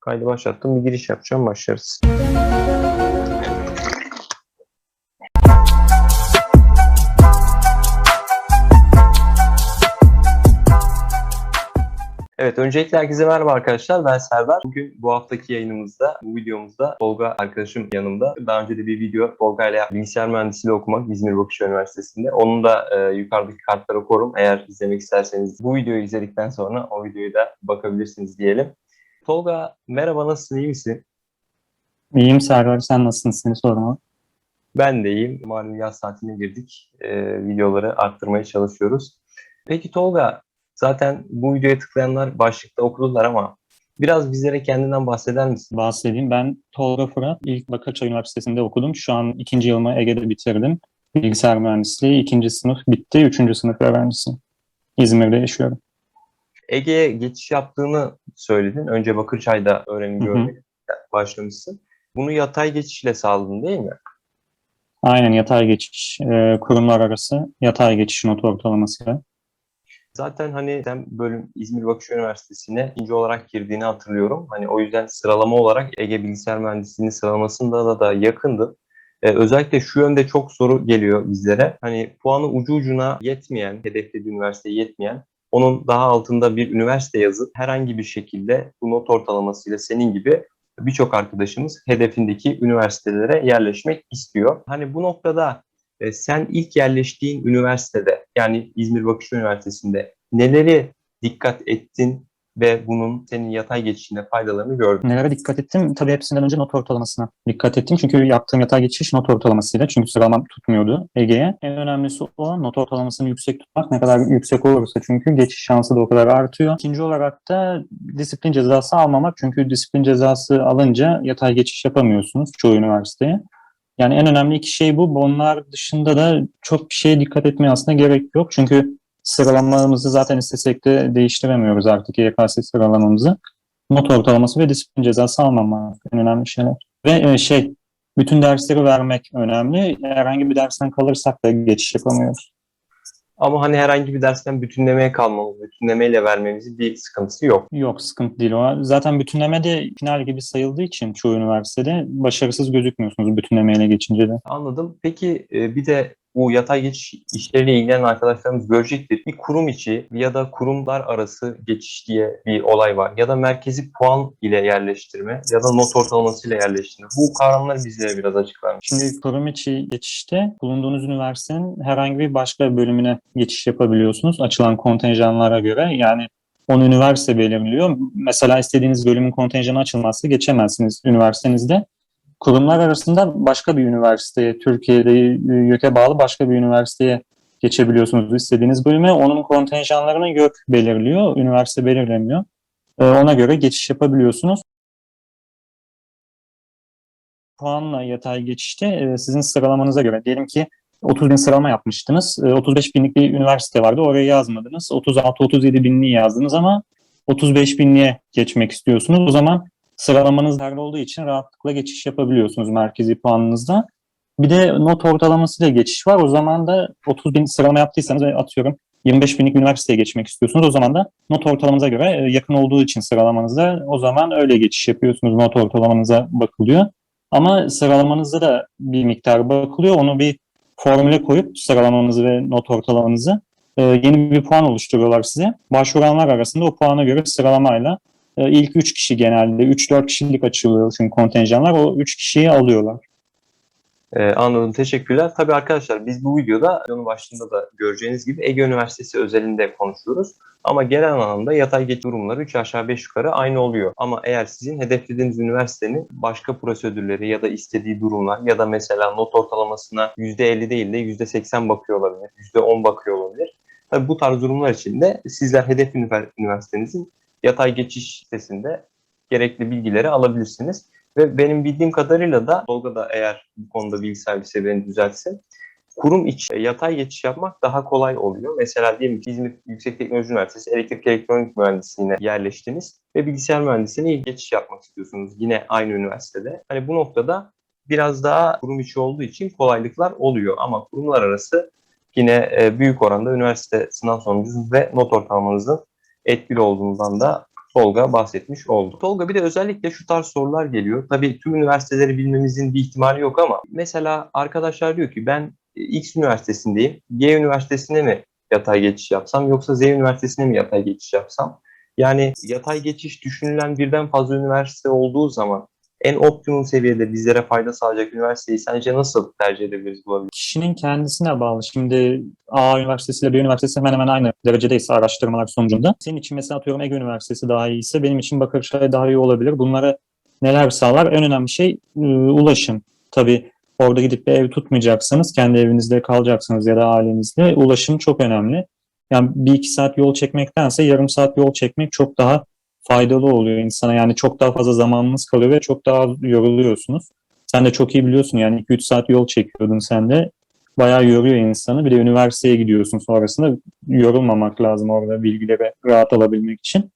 Kaydı başlattım. Bir giriş yapacağım. Başlarız. Evet, öncelikle herkese merhaba arkadaşlar. Ben Serdar. Bugün bu haftaki yayınımızda, bu videomuzda Tolga arkadaşım yanımda. Daha önce de bir video Tolga ile bilgisayar mühendisliği okumak İzmir Bakış Üniversitesi'nde. Onun da e, yukarıdaki kartlara korum. Eğer izlemek isterseniz bu videoyu izledikten sonra o videoyu da bakabilirsiniz diyelim. Tolga merhaba nasılsın, iyi misin? İyiyim Serdar, sen nasılsın seni sorma. Ben de iyiyim. Malum yaz tatiline girdik. E, videoları arttırmaya çalışıyoruz. Peki Tolga, zaten bu videoya tıklayanlar başlıkta okudular ama biraz bizlere kendinden bahseder misin? Bahsedeyim. Ben Tolga Fırat. İlk Bakırköy Üniversitesi'nde okudum. Şu an ikinci yılımı Ege'de bitirdim. Bilgisayar mühendisliği. ikinci sınıf bitti. Üçüncü sınıf öğrencisiyim. İzmir'de yaşıyorum. Ege'ye geçiş yaptığını söyledin. Önce Bakırçay'da öğrenim görmeye başlamışsın. Bunu yatay geçişle sağladın değil mi? Aynen yatay geçiş. e, kurumlar arası yatay geçiş not ortalamasıyla. Zaten hani sen bölüm İzmir Bakış Üniversitesi'ne ikinci olarak girdiğini hatırlıyorum. Hani o yüzden sıralama olarak Ege Bilgisayar Mühendisliği'nin sıralamasında da, da yakındı. Ee, özellikle şu yönde çok soru geliyor bizlere. Hani puanı ucu ucuna yetmeyen, hedeflediği üniversiteye yetmeyen, onun daha altında bir üniversite yazıp herhangi bir şekilde bu not ortalamasıyla senin gibi birçok arkadaşımız hedefindeki üniversitelere yerleşmek istiyor. Hani bu noktada e, sen ilk yerleştiğin üniversitede yani İzmir Bakış Üniversitesi'nde neleri dikkat ettin ve bunun senin yatay geçişinde faydalarını gördün? Nelere dikkat ettim? Tabii hepsinden önce not ortalamasına dikkat ettim. Çünkü yaptığım yatay geçiş not ortalamasıyla. Çünkü sıralamam tutmuyordu Ege'ye. En önemlisi o not ortalamasını yüksek tutmak. Ne kadar yüksek olursa çünkü geçiş şansı da o kadar artıyor. İkinci olarak da disiplin cezası almamak. Çünkü disiplin cezası alınca yatay geçiş yapamıyorsunuz çoğu üniversiteye. Yani en önemli iki şey bu. Onlar dışında da çok bir şeye dikkat etmeye aslında gerek yok. Çünkü sıralamamızı zaten istesek de değiştiremiyoruz artık YKS sıralamamızı not ortalaması ve disiplin cezası almamak en önemli şeyler. Ve e, şey, bütün dersleri vermek önemli. Herhangi bir dersten kalırsak da geçiş yapamıyoruz. Ama hani herhangi bir dersten bütünlemeye kalmamız, bütünlemeyle vermemizin bir sıkıntısı yok. Yok, sıkıntı değil o. Zaten bütünleme de final gibi sayıldığı için çoğu üniversitede başarısız gözükmüyorsunuz bütünlemeyle geçince de. Anladım. Peki e, bir de bu yatay geçiş işleriyle ilgilenen arkadaşlarımız görecektir. Bir kurum içi ya da kurumlar arası geçiş diye bir olay var. Ya da merkezi puan ile yerleştirme ya da not ortalaması ile yerleştirme. Bu kavramları bizlere biraz açıklar? Şimdi kurum içi geçişte bulunduğunuz üniversitenin herhangi bir başka bölümüne geçiş yapabiliyorsunuz açılan kontenjanlara göre. Yani onu üniversite belirliyor. Mesela istediğiniz bölümün kontenjanı açılmazsa geçemezsiniz üniversitenizde. Kurumlar arasında başka bir üniversiteye, Türkiye'de YÖK'e bağlı başka bir üniversiteye geçebiliyorsunuz istediğiniz bölüme. Onun kontenjanlarını YÖK belirliyor, üniversite belirlemiyor. Ee, Ona göre geçiş yapabiliyorsunuz. Puanla yatay geçişte e, sizin sıralamanıza göre. Diyelim ki 30 bin sıralama yapmıştınız. E, 35 binlik bir üniversite vardı. Oraya yazmadınız. 36-37 binliği yazdınız ama 35 binliğe geçmek istiyorsunuz. O zaman sıralamanız değerli olduğu için rahatlıkla geçiş yapabiliyorsunuz merkezi puanınızda. Bir de not ortalamasıyla geçiş var. O zaman da 30 bin sıralama yaptıysanız atıyorum 25 binlik üniversiteye geçmek istiyorsunuz. O zaman da not ortalamanıza göre e, yakın olduğu için sıralamanızda o zaman öyle geçiş yapıyorsunuz. Not ortalamanıza bakılıyor. Ama sıralamanızda da bir miktar bakılıyor. Onu bir formüle koyup sıralamanızı ve not ortalamanızı e, yeni bir puan oluşturuyorlar size. Başvuranlar arasında o puana göre sıralamayla ilk 3 kişi genelde 3-4 kişilik açılıyor çünkü kontenjanlar o 3 kişiyi alıyorlar. Ee, anladım. Teşekkürler. Tabii arkadaşlar biz bu videoda videonun başında da göreceğiniz gibi Ege Üniversitesi özelinde konuşuyoruz. Ama genel anlamda yatay geçiş durumları 3 aşağı 5 yukarı aynı oluyor. Ama eğer sizin hedeflediğiniz üniversitenin başka prosedürleri ya da istediği durumlar ya da mesela not ortalamasına %50 değil de %80 bakıyor olabilir, %10 bakıyor olabilir. Tabii bu tarz durumlar için de sizler hedef ünivers- üniversitenizin yatay geçiş sitesinde gerekli bilgileri alabilirsiniz. Ve benim bildiğim kadarıyla da Tolga da eğer bu konuda bilgi sahibi beni düzeltsin. Kurum içi yatay geçiş yapmak daha kolay oluyor. Mesela diyelim ki İzmir Yüksek Teknoloji Üniversitesi Elektrik Elektronik Mühendisliğine yerleştiniz ve bilgisayar mühendisliğine geçiş yapmak istiyorsunuz yine aynı üniversitede. Hani bu noktada biraz daha kurum içi olduğu için kolaylıklar oluyor ama kurumlar arası yine e, büyük oranda üniversite sınav sonucunuz ve not ortalamanızın etkili olduğundan da Tolga bahsetmiş oldu. Tolga bir de özellikle şu tarz sorular geliyor. Tabii tüm üniversiteleri bilmemizin bir ihtimali yok ama mesela arkadaşlar diyor ki ben e, X üniversitesindeyim. Y üniversitesine mi yatay geçiş yapsam yoksa Z üniversitesine mi yatay geçiş yapsam? Yani yatay geçiş düşünülen birden fazla üniversite olduğu zaman en optimum seviyede bizlere fayda sağlayacak üniversiteyi sence nasıl tercih edebiliriz bulabiliriz? Kişinin kendisine bağlı. Şimdi A Üniversitesi ile B Üniversitesi hemen hemen aynı derecedeyse araştırmalar sonucunda. Senin için mesela atıyorum Ege Üniversitesi daha iyiyse benim için Bakırçay daha iyi olabilir. Bunlara neler sağlar? En önemli şey e, ulaşım. Tabii orada gidip bir ev tutmayacaksanız, kendi evinizde kalacaksınız ya da ailenizde ulaşım çok önemli. Yani bir iki saat yol çekmektense yarım saat yol çekmek çok daha faydalı oluyor insana. Yani çok daha fazla zamanınız kalıyor ve çok daha yoruluyorsunuz. Sen de çok iyi biliyorsun yani 2-3 saat yol çekiyordun sen de. Bayağı yoruyor insanı. Bir de üniversiteye gidiyorsun sonrasında. Yorulmamak lazım orada bilgileri rahat alabilmek için.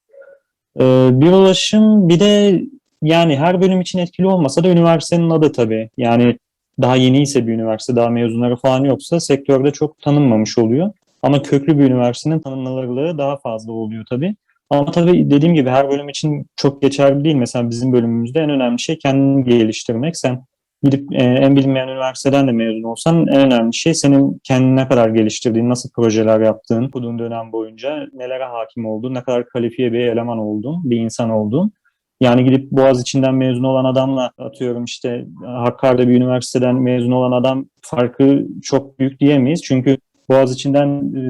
Ee, bir ulaşım bir de yani her bölüm için etkili olmasa da üniversitenin adı tabii. Yani daha yeniyse bir üniversite, daha mezunları falan yoksa sektörde çok tanınmamış oluyor. Ama köklü bir üniversitenin tanınırlığı daha fazla oluyor tabii. Ama tabii dediğim gibi her bölüm için çok geçerli değil. Mesela bizim bölümümüzde en önemli şey kendini geliştirmek. Sen gidip e, en bilinmeyen üniversiteden de mezun olsan en önemli şey senin kendini ne kadar geliştirdiğin, nasıl projeler yaptığın, okuduğun dönem boyunca nelere hakim olduğun, ne kadar kalifiye bir eleman olduğun, bir insan olduğun. Yani gidip Boğaziçi'nden mezun olan adamla atıyorum işte Hakkari'de bir üniversiteden mezun olan adam farkı çok büyük diyemeyiz. Çünkü Boğaziçi'nden e,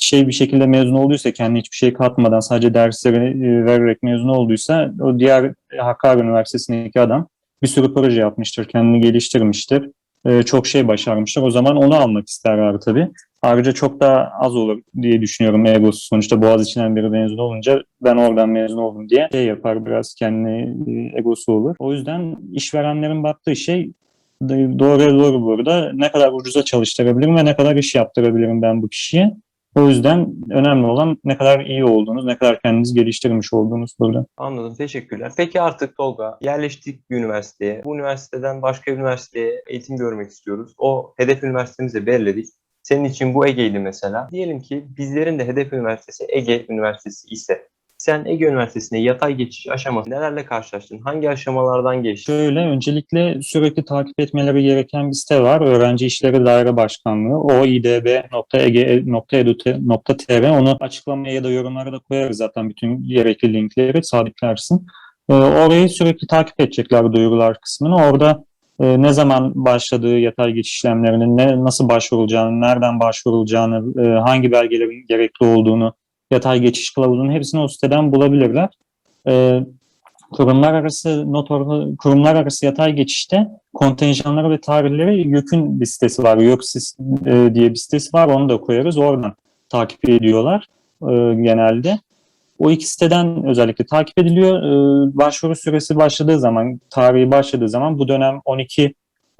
şey bir şekilde mezun olduysa kendi hiçbir şey katmadan sadece derslerini e, vererek mezun olduysa o diğer Hakkari Üniversitesi'ndeki adam bir sürü proje yapmıştır, kendini geliştirmiştir. e, çok şey başarmıştır. O zaman onu almak isterler tabii. Ayrıca çok daha az olur diye düşünüyorum egosu. Sonuçta Boğaziçi'nden biri mezun olunca ben oradan mezun oldum diye şey yapar biraz kendi e, egosu olur. O yüzden işverenlerin baktığı şey doğruya doğru burada ne kadar ucuza çalıştırabilirim ve ne kadar iş yaptırabilirim ben bu kişiye. O yüzden önemli olan ne kadar iyi olduğunuz, ne kadar kendinizi geliştirmiş olduğunuz burada. Anladım, teşekkürler. Peki artık Tolga, yerleştik bir üniversiteye. Bu üniversiteden başka bir üniversiteye eğitim görmek istiyoruz. O hedef üniversitemizi belirledik. Senin için bu Ege'ydi mesela. Diyelim ki bizlerin de hedef üniversitesi Ege Üniversitesi ise sen Ege Üniversitesi'ne yatay geçiş aşaması nelerle karşılaştın? Hangi aşamalardan geçtin? Şöyle öncelikle sürekli takip etmeleri gereken bir site var. Öğrenci İşleri Daire Başkanlığı oidb.ege.edu.tr onu açıklamaya ya da yorumlara da koyarız zaten bütün gerekli linkleri sabitlersin. Ee, orayı sürekli takip edecekler duyurular kısmını. Orada e, ne zaman başladığı yatay geçiş işlemlerinin, ne, nasıl başvurulacağını, nereden başvurulacağını, e, hangi belgelerin gerekli olduğunu, yatay geçiş kılavuzunun hepsini o siteden bulabilirler. E, kurumlar arası notor, kurumlar arası yatay geçişte kontenjanları ve tarihleri YÖK'ün bir sitesi var. YÖK e, diye bir sitesi var. Onu da koyarız. Oradan takip ediyorlar e, genelde. O iki siteden özellikle takip ediliyor. E, başvuru süresi başladığı zaman, tarihi başladığı zaman bu dönem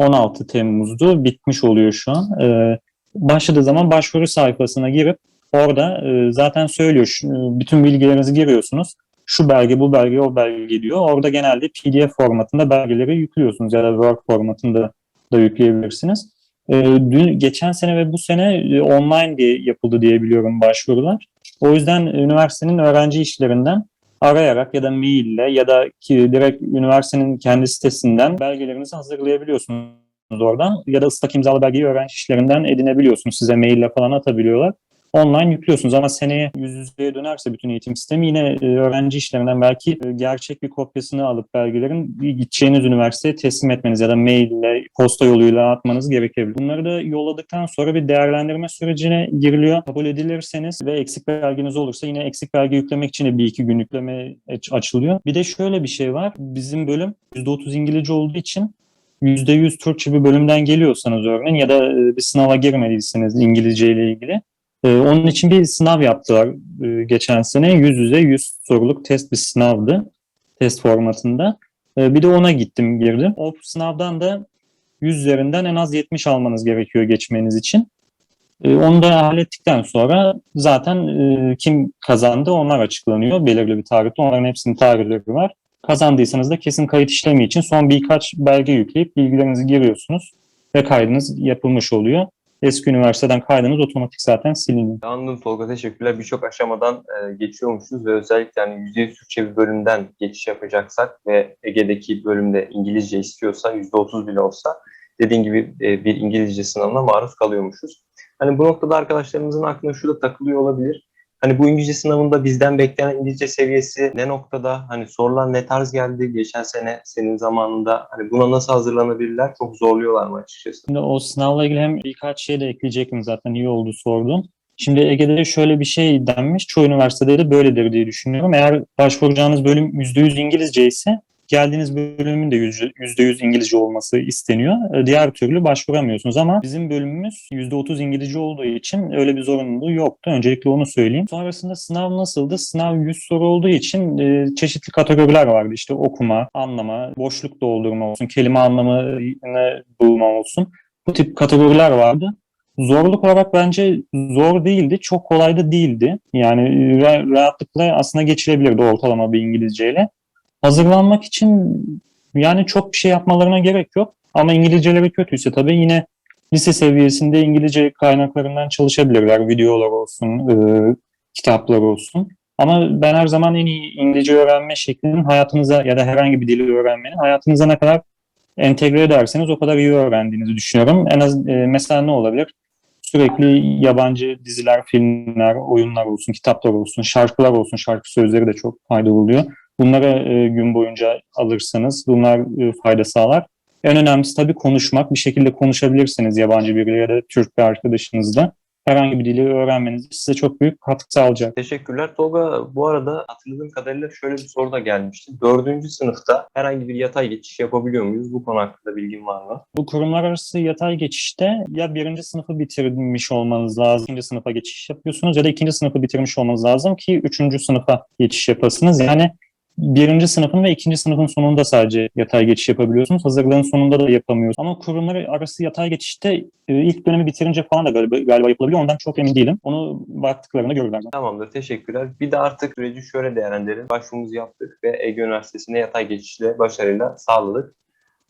12-16 Temmuz'du. Bitmiş oluyor şu an. E, başladığı zaman başvuru sayfasına girip orada e, zaten söylüyor. Şu, bütün bilgilerinizi giriyorsunuz şu belge, bu belge, o belge diyor. Orada genelde PDF formatında belgeleri yüklüyorsunuz ya da Word formatında da yükleyebilirsiniz. E, dün, geçen sene ve bu sene e, online diye yapıldı diye biliyorum başvurular. O yüzden üniversitenin öğrenci işlerinden arayarak ya da maille ya da ki direkt üniversitenin kendi sitesinden belgelerinizi hazırlayabiliyorsunuz oradan. Ya da ıslak imzalı belgeyi öğrenci işlerinden edinebiliyorsunuz. Size maille falan atabiliyorlar online yüklüyorsunuz ama seneye yüz yüzeye dönerse bütün eğitim sistemi yine e, öğrenci işlerinden belki e, gerçek bir kopyasını alıp belgelerin gideceğiniz üniversiteye teslim etmeniz ya da maille, posta yoluyla atmanız gerekebilir. Bunları da yolladıktan sonra bir değerlendirme sürecine giriliyor. Kabul edilirseniz ve eksik belgeniz olursa yine eksik belge yüklemek için de bir iki gün yükleme açılıyor. Bir de şöyle bir şey var. Bizim bölüm %30 İngilizce olduğu için %100 Türkçe bir bölümden geliyorsanız örneğin ya da e, bir sınava girmediyseniz İngilizce ile ilgili ee, onun için bir sınav yaptılar e, geçen sene. Yüz yüze 100 soruluk test bir sınavdı. Test formatında. Ee, bir de ona gittim girdim. O sınavdan da 100 üzerinden en az 70 almanız gerekiyor geçmeniz için. Ee, onu da hallettikten sonra zaten e, kim kazandı onlar açıklanıyor. Belirli bir tarihte onların hepsinin tarihleri var. Kazandıysanız da kesin kayıt işlemi için son birkaç belge yükleyip bilgilerinizi giriyorsunuz ve kaydınız yapılmış oluyor. Eski üniversiteden kaydınız otomatik zaten siliniyor. Anladım Tolga teşekkürler. Birçok aşamadan e, geçiyormuşuz ve özellikle hani yüzde Türkçe bir bölümden geçiş yapacaksak ve Ege'deki bölümde İngilizce istiyorsa yüzde otuz bile olsa dediğin gibi e, bir İngilizce sınavına maruz kalıyormuşuz. Hani bu noktada arkadaşlarımızın aklına şu da takılıyor olabilir. Hani bu İngilizce sınavında bizden beklenen İngilizce seviyesi ne noktada? Hani sorular ne tarz geldi geçen sene senin zamanında? Hani buna nasıl hazırlanabilirler? Çok zorluyorlar mı açıkçası? Şimdi o sınavla ilgili hem birkaç şey de ekleyecektim zaten iyi oldu sordum. Şimdi Ege'de şöyle bir şey denmiş. Çoğu üniversitede de böyledir diye düşünüyorum. Eğer başvuracağınız bölüm %100 İngilizce ise geldiğiniz bölümün de %100 İngilizce olması isteniyor. E, Diğer türlü başvuramıyorsunuz ama bizim bölümümüz %30 İngilizce olduğu için öyle bir zorunluluğu yoktu. Öncelikle onu söyleyeyim. Sonrasında sınav nasıldı? Sınav 100 soru olduğu için e, çeşitli kategoriler vardı. İşte okuma, anlama, boşluk doldurma olsun, kelime anlamını bulma olsun. Bu tip kategoriler vardı. Zorluk olarak bence zor değildi. Çok kolay da değildi. Yani ra- rahatlıkla aslında geçilebilirdi ortalama bir İngilizceyle. Hazırlanmak için yani çok bir şey yapmalarına gerek yok. Ama İngilizceleri kötüyse tabii yine lise seviyesinde İngilizce kaynaklarından çalışabilirler. Videolar olsun, e, kitaplar olsun. Ama ben her zaman en iyi İngilizce öğrenme şeklinin hayatınıza ya da herhangi bir dili öğrenmenin hayatınıza ne kadar entegre ederseniz o kadar iyi öğrendiğinizi düşünüyorum. En az e, mesela ne olabilir? Sürekli yabancı diziler, filmler, oyunlar olsun, kitaplar olsun, şarkılar olsun, şarkı sözleri de çok faydalı oluyor. Bunları e, gün boyunca alırsanız bunlar e, fayda sağlar. En önemlisi tabii konuşmak. Bir şekilde konuşabilirsiniz yabancı biriyle ya da Türk bir arkadaşınızla. Herhangi bir dili öğrenmeniz size çok büyük katkı sağlayacak. Teşekkürler. Tolga bu arada hatırladığım kadarıyla şöyle bir soru da gelmişti. Dördüncü sınıfta herhangi bir yatay geçiş yapabiliyor muyuz? Bu konu hakkında bilgin var mı? Bu kurumlar arası yatay geçişte ya birinci sınıfı bitirmiş olmanız lazım, ikinci sınıfa geçiş yapıyorsunuz ya da ikinci sınıfı bitirmiş olmanız lazım ki üçüncü sınıfa geçiş yapasınız. Yani birinci sınıfın ve ikinci sınıfın sonunda sadece yatay geçiş yapabiliyorsunuz. Hazırlığın sonunda da yapamıyorsunuz. Ama kurumlar arası yatay geçişte e, ilk dönemi bitirince falan da galiba, galiba yapılabiliyor. Ondan çok emin değilim. Onu baktıklarında görürler. Tamamdır. Teşekkürler. Bir de artık süreci şöyle değerlendirelim. Başvurumuzu yaptık ve Ege Üniversitesi'ne yatay geçişle başarıyla sağladık.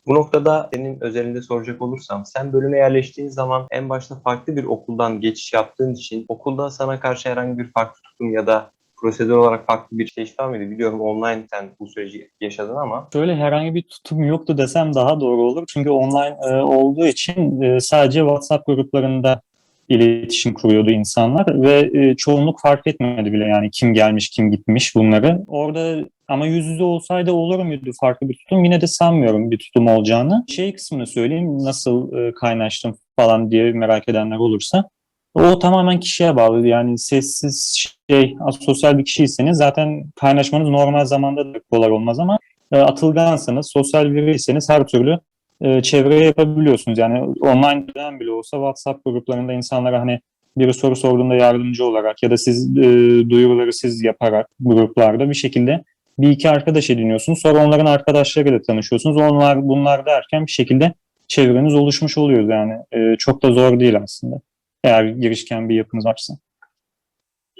Bu noktada senin özelinde soracak olursam, sen bölüme yerleştiğin zaman en başta farklı bir okuldan geçiş yaptığın için okulda sana karşı herhangi bir farklı tutum ya da prosedür olarak farklı bir şey var mıydı? Biliyorum online sen bu süreci yaşadın ama. Şöyle herhangi bir tutum yoktu desem daha doğru olur. Çünkü online e, olduğu için e, sadece WhatsApp gruplarında iletişim kuruyordu insanlar ve e, çoğunluk fark etmedi bile yani kim gelmiş kim gitmiş bunları. Orada ama yüz yüze olsaydı olur muydu farklı bir tutum? Yine de sanmıyorum bir tutum olacağını. Şey kısmını söyleyeyim nasıl e, kaynaştım falan diye merak edenler olursa. O tamamen kişiye bağlı. Yani sessiz şey, sosyal bir kişiyseniz zaten kaynaşmanız normal zamanda da kolay olmaz ama e, atılgansanız, sosyal biriyseniz her türlü e, çevre yapabiliyorsunuz. Yani online'den bile olsa WhatsApp gruplarında insanlara hani biri soru sorduğunda yardımcı olarak ya da siz e, duyuruları siz yaparak gruplarda bir şekilde bir iki arkadaş ediniyorsunuz. Sonra onların arkadaşlarıyla tanışıyorsunuz. Onlar bunlar derken bir şekilde çevreniz oluşmuş oluyor yani. E, çok da zor değil aslında. Eğer girişken bir yapınız varsa.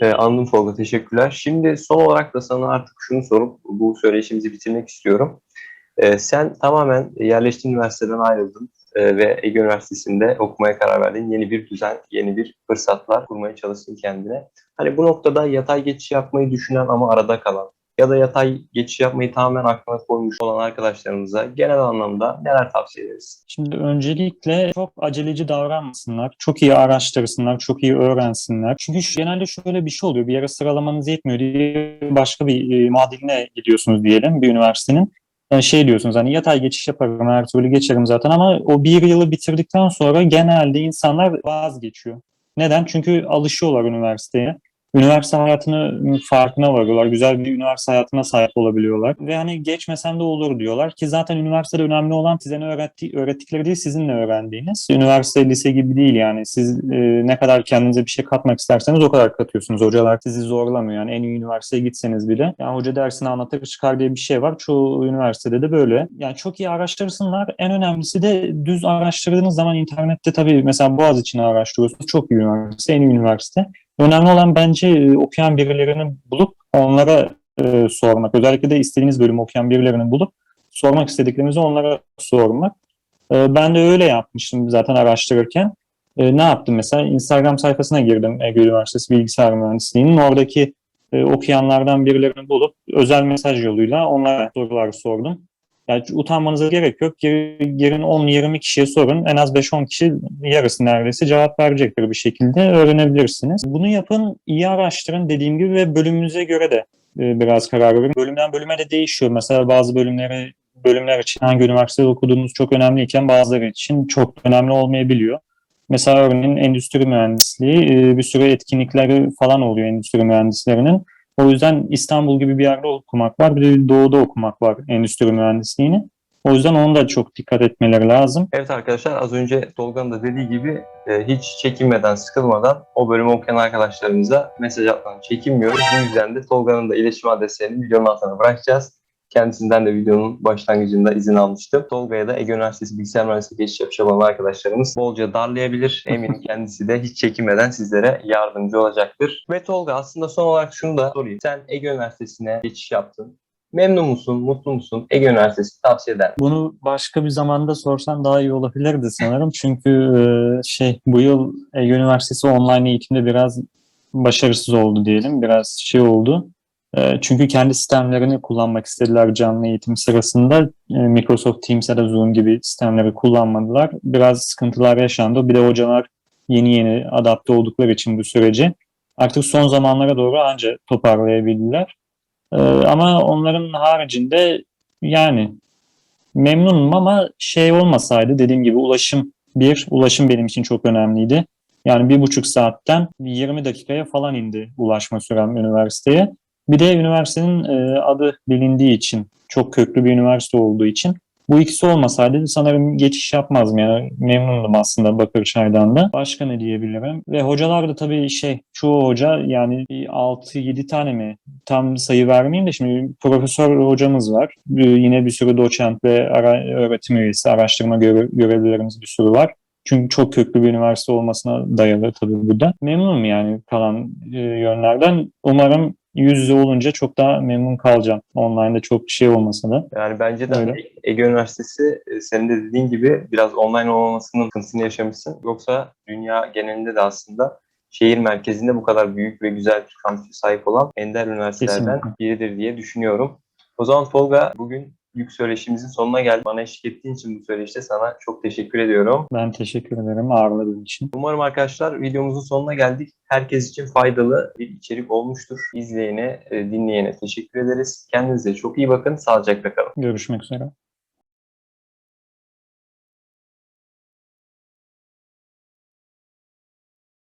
Ee, anladım Tolga. Teşekkürler. Şimdi son olarak da sana artık şunu sorup bu söyleşimizi bitirmek istiyorum. Ee, sen tamamen yerleştiğin üniversiteden ayrıldın e, ve Ege Üniversitesi'nde okumaya karar verdin. Yeni bir düzen, yeni bir fırsatlar kurmaya çalıştın kendine. Hani bu noktada yatay geçiş yapmayı düşünen ama arada kalan ya da yatay geçiş yapmayı tamamen aklına koymuş olan arkadaşlarımıza genel anlamda neler tavsiye ederiz? Şimdi öncelikle çok aceleci davranmasınlar. Çok iyi araştırsınlar, çok iyi öğrensinler. Çünkü genelde şöyle bir şey oluyor. Bir yere sıralamanız yetmiyor diye başka bir e, muadiline gidiyorsunuz diyelim bir üniversitenin. Yani şey diyorsunuz hani yatay geçiş yaparım her türlü geçerim zaten ama o bir yılı bitirdikten sonra genelde insanlar vazgeçiyor. Neden? Çünkü alışıyorlar üniversiteye üniversite hayatını farkına varıyorlar. Güzel bir üniversite hayatına sahip olabiliyorlar. Ve hani geçmesem de olur diyorlar ki zaten üniversitede önemli olan size ne öğretti, öğrettikleri değil sizin ne öğrendiğiniz. Üniversite lise gibi değil yani. Siz e, ne kadar kendinize bir şey katmak isterseniz o kadar katıyorsunuz. Hocalar sizi zorlamıyor. Yani en iyi üniversiteye gitseniz bile. Yani hoca dersini anlatır çıkar diye bir şey var. Çoğu üniversitede de böyle. Yani çok iyi araştırsınlar. En önemlisi de düz araştırdığınız zaman internette tabii mesela Boğaziçi'ni araştırıyorsunuz. Çok iyi üniversite, en iyi üniversite. Önemli olan bence e, okuyan birilerini bulup onlara e, sormak. Özellikle de istediğiniz bölümü okuyan birilerini bulup sormak istediklerinizi onlara sormak. E, ben de öyle yapmıştım zaten araştırırken. E, ne yaptım mesela? Instagram sayfasına girdim Ege Üniversitesi Bilgisayar Mühendisliği'nin. Oradaki e, okuyanlardan birilerini bulup özel mesaj yoluyla onlara sorular sordum. Yani utanmanıza gerek yok. Gir- Girin 10-20 kişiye sorun. En az 5-10 kişi yarısı neredeyse cevap verecektir bir şekilde. Öğrenebilirsiniz. Bunu yapın, iyi araştırın dediğim gibi ve bölümünüze göre de e, biraz karar verin. Bölümden bölüme de değişiyor. Mesela bazı bölümleri bölümler için hangi üniversitede okuduğunuz çok önemliyken bazıları için çok önemli olmayabiliyor. Mesela örneğin endüstri mühendisliği e, bir sürü etkinlikleri falan oluyor endüstri mühendislerinin. O yüzden İstanbul gibi bir yerde okumak var. Bir de doğuda okumak var endüstri mühendisliğini. O yüzden ona da çok dikkat etmeleri lazım. Evet arkadaşlar az önce Tolga'nın da dediği gibi e, hiç çekinmeden, sıkılmadan o bölümü okuyan arkadaşlarımıza mesaj atmanı çekinmiyoruz. Bu yüzden de Tolga'nın da iletişim adreslerini videonun altına bırakacağız. Kendisinden de videonun başlangıcında izin almıştım. Tolga'ya da Ege Üniversitesi Bilgisayar Mühendisliği geçiş yapacak olan arkadaşlarımız bolca darlayabilir. Eminim kendisi de hiç çekinmeden sizlere yardımcı olacaktır. Ve Tolga aslında son olarak şunu da sorayım. Sen Ege Üniversitesi'ne geçiş yaptın. Memnun musun, mutlu musun? Ege Üniversitesi tavsiye eder. Bunu başka bir zamanda sorsan daha iyi olabilirdi sanırım. Çünkü e, şey bu yıl Ege Üniversitesi online eğitimde biraz başarısız oldu diyelim. Biraz şey oldu. E, Çünkü kendi sistemlerini kullanmak istediler canlı eğitim sırasında. E, Microsoft Teams ya da Zoom gibi sistemleri kullanmadılar. Biraz sıkıntılar yaşandı. Bir de hocalar yeni yeni adapte oldukları için bu süreci artık son zamanlara doğru anca toparlayabildiler. E, Ama onların haricinde yani memnunum ama şey olmasaydı dediğim gibi ulaşım bir, ulaşım benim için çok önemliydi. Yani bir buçuk saatten 20 dakikaya falan indi ulaşma sürem üniversiteye. Bir de üniversitenin e, adı bilindiği için, çok köklü bir üniversite olduğu için bu ikisi olmasaydı sanırım geçiş yapmazdım. Yani memnundum aslında Bakırçay'dan da. Başka ne diyebilirim? Ve hocalar da tabii şey, çoğu hoca yani 6-7 tane mi? Tam sayı vermeyeyim de şimdi profesör hocamız var. Ee, Yine bir sürü doçent ve ara, öğretim üyesi, araştırma görev, görevlilerimiz bir sürü var. Çünkü çok köklü bir üniversite olmasına dayalı tabii bu da. Memnunum yani kalan e, yönlerden. Umarım yüz yüze olunca çok daha memnun kalacağım. Online'da çok bir şey olmasa da. Yani bence de Öyle. Ege Üniversitesi e, senin de dediğin gibi biraz online olmamasının sıkıntısını yaşamışsın. Yoksa dünya genelinde de aslında şehir merkezinde bu kadar büyük ve güzel bir kampüse sahip olan ender üniversitelerden Kesinlikle. biridir diye düşünüyorum. O zaman Tolga bugün yük söyleşimizin sonuna geldik. Bana eşlik ettiğin için bu söyleşte sana çok teşekkür ediyorum. Ben teşekkür ederim ağırladığın için. Umarım arkadaşlar videomuzun sonuna geldik. Herkes için faydalı bir içerik olmuştur. İzleyene, e, dinleyene teşekkür ederiz. Kendinize çok iyi bakın. Sağlıcakla kalın. Görüşmek üzere.